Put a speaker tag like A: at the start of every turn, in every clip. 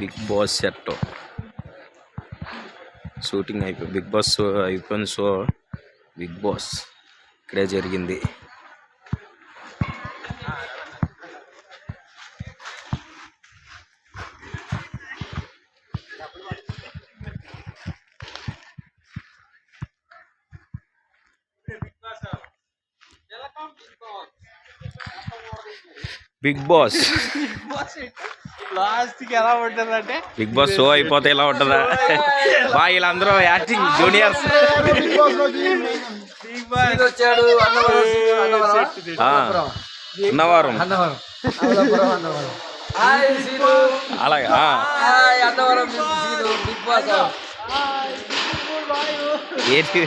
A: Bigg Boss set. Shooting అయిపోయి Bigg Boss show అయిపోయిన show Bigg Boss. ఇక్కడే జరిగింది. బిగ్ బాస్
B: లాస్ట్కి ఎలా ఉంటుందంటే?
A: బిగ్ బాస్ షో అయిపోతే ఎలా ఉంటుందా? బా వీళ్ళందరూ యాక్టింగ్ జూనియర్స్.
B: బిగ్ బాస్
C: వచ్చాడు అన్నవరం.
A: అలాగే
C: అన్నవరం బిగ్ బాస్
A: ఏంటి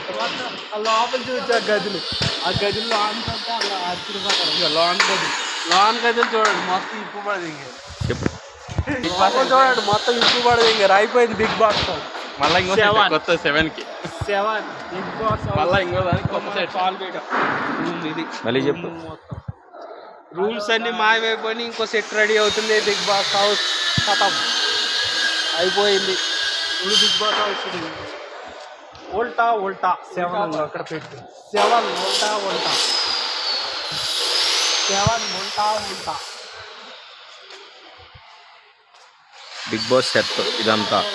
B: ఆ లోపల చూసి ఆ గదులు ఆ గదులు లాన్ అంటే అలా ఆశ్చర్యపోతారు లాన్ గది లాన్ గదులు చూడండి మొత్తం ఇప్పు పడదు ఇంక
A: చెప్పు
B: చూడండి మొత్తం ఇప్పు పడదు ఇంక అయిపోయింది బిగ్ బాస్
D: మళ్ళీ ఇంకో సెవెన్ కొత్త సెవెన్కి
B: సెవెన్ బిగ్ బాస్
D: మళ్ళా ఇంకో దానికి కొత్త సెట్
B: కాల్ రూమ్ ఇది
A: మళ్ళీ చెప్పు
B: మొత్తం అన్ని మాయమైపోయి ఇంకో సెట్ రెడీ అవుతుంది బిగ్ బాస్ హౌస్ కథం అయిపోయింది. ఇప్పుడు బిగ్ బాస్ హౌస్ ఇది. ఉల్టా ఉల్టా. సెవెన్ అక్కడ పెట్టు. సెవెన్ ఉల్టా ఉల్టా. సెవెన్ ఉల్టా ఉల్టా.
A: బిగ్ బాస్ సెట్ ఇదంతా.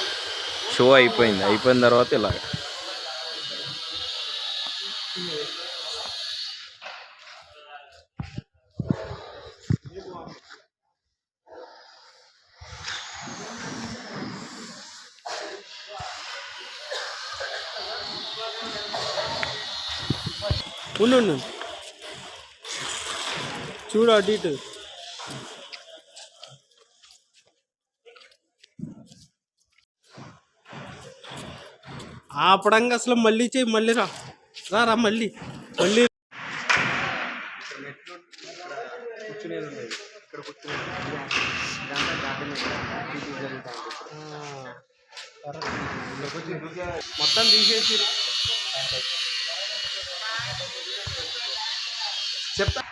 A: షో అయిపోయింది. అయిపోయిన తర్వాత ఇలా.
B: ఉండు ఉండు. చూడు అటు ఇటు. ఆపడంగా అసలు మళ్ళీ చెయ్యి మళ్ళీ రా. రా రా మళ్ళీ. మళ్ళీ. మొత్తం తీసేసి చెప్తా.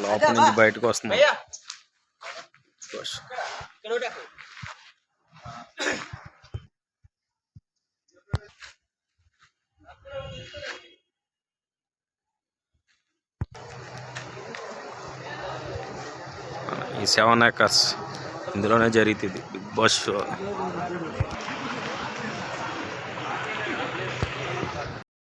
A: లోపల నుంచి బయటకు వస్తుంది ఈ సెవెన్ ఏకర్స్ ఇందులోనే జరుగుతుంది. Big Boss show